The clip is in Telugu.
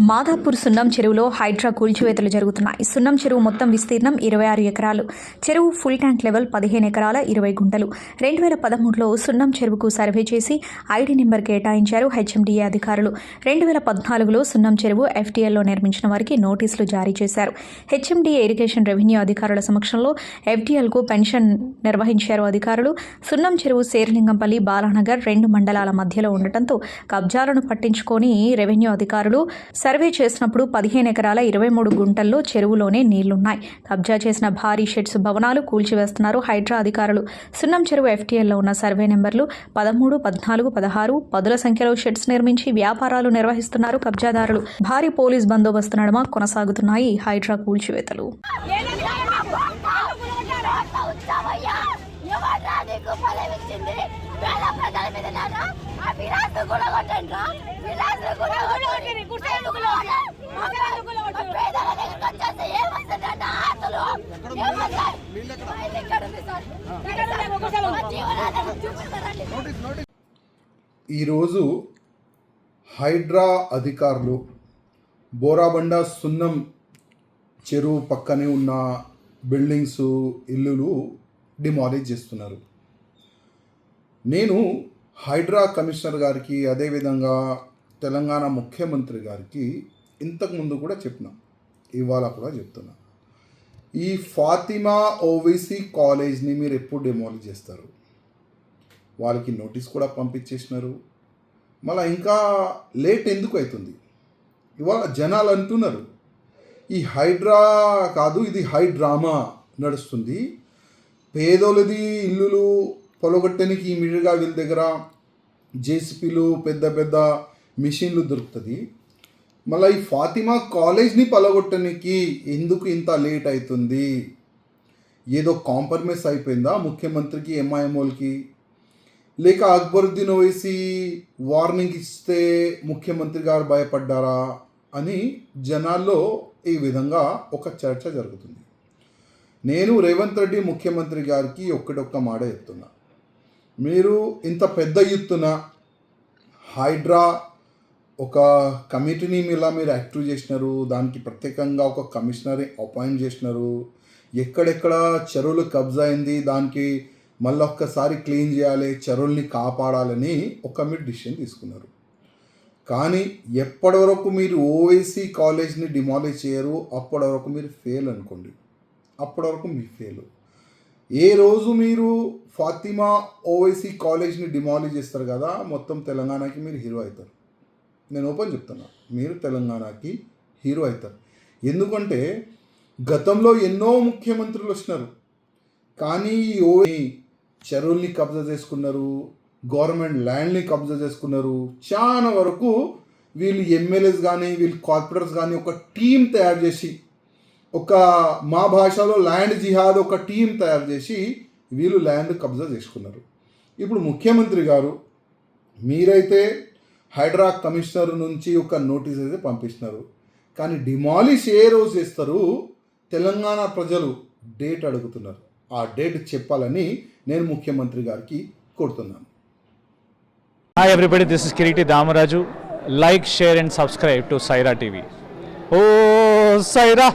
మాదాపూర్ సున్నం చెరువులో హైడ్రా కూల్చివేతలు జరుగుతున్నాయి. సున్నం చెరువు మొత్తం విస్తీర్ణం ఇరవై ఆరు ఎకరాలు. చెరువు ఫుల్ ట్యాంక్ లెవెల్ పదిహేను ఎకరాల ఇరవై గుంటలు. రెండు వేల పదమూడులో సున్నం చెరువుకు సర్వే చేసి ఐడి నెంబర్ కేటాయించారు హెచ్ఎండిఏ అధికారులు. రెండు వేల పద్నాలుగులో సున్నం చెరువు ఎఫ్టీఎల్లో నిర్మించిన వారికి నోటీసులు జారీ చేశారు. హెచ్ఎండిఏ ఇరిగేషన్ రెవెన్యూ అధికారుల సమక్షంలో ఎఫ్టీఎల్కు పెన్షన్ నిర్వహించారు అధికారులు. సున్నం చెరువు శేర్లింగంపల్లి బాలానగర్ రెండు మండలాల మధ్యలో ఉండటంతో కబ్జాలను పట్టించుకొని రెవెన్యూ అధికారులు సర్వే చేసినప్పుడు పదిహేను ఎకరాల ఇరవై మూడు గుంటల్లో చెరువులోనే నీళ్ళున్నాయి. కబ్జా చేసిన భారీ షెడ్స్ భవనాలు కూల్చివేస్తున్నారు హైడ్రా అధికారులు. సున్నం చెరువు ఎఫ్టీఎల్లో ఉన్న సర్వే నెంబర్లు పదమూడు పద్నాలుగు పదహారు పదుల సంఖ్యలో షెడ్స్ నిర్మించి వ్యాపారాలు నిర్వహిస్తున్నారు కబ్జాదారులు. భారీ పోలీస్ బందోబస్తు నడుమ కొనసాగుతున్నాయి హైడ్రా కూల్చివేతలు. విలాసం కూడా ఈరోజు హైడ్రా అధికారులు బోరాబండ సున్నం చెరువు పక్కనే ఉన్న బిల్డింగ్స్ ఇల్లులు డిమాలిజ్ చేస్తున్నారు. నేను హైడ్రా కమిషనర్ గారికి అదేవిధంగా తెలంగాణ ముఖ్యమంత్రి గారికి ఇంతకుముందు కూడా చెప్పిన ఇవాళ కూడా చెప్తున్నాను ఈ ఫాతిమా ఓవైసీ కాలేజ్ని మీరు ఎప్పుడు డిమాలిజ్ చేస్తారు? వాళ్ళకి నోటీస్ కూడా పంపించేసినారు. మళ్ళీ ఇంకా లేట్ ఎందుకు అవుతుంది? ఇవాళ జనాలు అంటున్నారు ఈ హైడ్రా కాదు ఇది హైడ్రామా నడుస్తుంది. పేదోళ్ళది ఇల్లులు పొలగొట్టడానికి ఇమీడియట్గా వీళ్ళ దగ్గర జేసీపీలు పెద్ద పెద్ద మిషన్లు దొరుకుతుంది. మళ్ళీ ఈ ఫాతిమా కాలేజ్ని పలగొట్టడానికి ఎందుకు ఇంత లేట్ అవుతుంది ఏదో కాంప్రమైజ్ అయిపోయిందా ముఖ్యమంత్రికి ఎంఐఎంఓలకి? లేక అక్బరుద్దీన్ వేసి వార్నింగ్ ఇస్తే ముఖ్యమంత్రి గారు భయపడ్డారా అని జనాల్లో ఈ విధంగా ఒక చర్చ జరుగుతుంది. నేను రేవంత్ రెడ్డి ముఖ్యమంత్రి గారికి ఒక్కటొక్క మాట చెప్తున్నా. మీరు ఇంత పెద్ద ఎత్తున హైడ్రా ఒక కమిటీని ఇలా మీరు యాక్టివ్ చేసినారు దానికి ప్రత్యేకంగా ఒక కమిషనర్ అపాయింట్ చేసినారు. ఎక్కడెక్కడ చెరువులు కబ్జా అయింది దానికి మళ్ళీ ఒక్కసారి క్లీన్ చేయాలి చెరువుల్ని కాపాడాలని ఒక మీరు డిసిషన్ తీసుకున్నారు. కానీ ఎప్పటి వరకు మీరు ఓవైసీ కాలేజ్ని డిమాలిష్ చేయరు అప్పటి వరకు మీరు ఫెయిల్ అనుకోండి. అప్పటి వరకు మీ ఫెయిల్. ఏ రోజు మీరు ఫాతిమా ఓవైసీ కాలేజ్ని డిమాలిష్ చేస్తారు కదా మొత్తం తెలంగాణకి మీరు హీరో అవుతారు. నేను ఓపెన్ చెప్తున్నా. మీరు తెలంగాణకి హీరో అవుతారు. ఎందుకంటే గతంలో ఎన్నో ముఖ్యమంత్రులు వచ్చినారు. కానీ ఈ ఓ చెరువుల్ని కబ్జా చేసుకున్నారు గవర్నమెంట్ ల్యాండ్ని కబ్జా చేసుకున్నారు. చాలా వరకు వీళ్ళు ఎమ్మెల్యేస్ కానీ వీళ్ళు కార్పొరేటర్స్ కానీ ఒక టీం తయారు చేసి ఒక మా భాషలో ల్యాండ్ జిహాద్ ఒక టీం తయారు చేసి వీళ్ళు ల్యాండ్ కబ్జా చేసుకున్నారు. ఇప్పుడు ముఖ్యమంత్రి గారు మీరైతే హైడ్రా కమిషనర్ నుంచి ఒక నోటీస్ అయితే పంపిస్తున్నారు. కానీ డిమాలిష్ ఏ రోజు చేస్తారు? తెలంగాణ ప్రజలు డేట్ అడుగుతున్నారు. ఆ డేట్ చెప్పాలని నేను ముఖ్యమంత్రి గారికి కోరుతున్నాను. Hi everybody this is Kiriti Damaraju like share and subscribe to Saira TV oh Sye Raa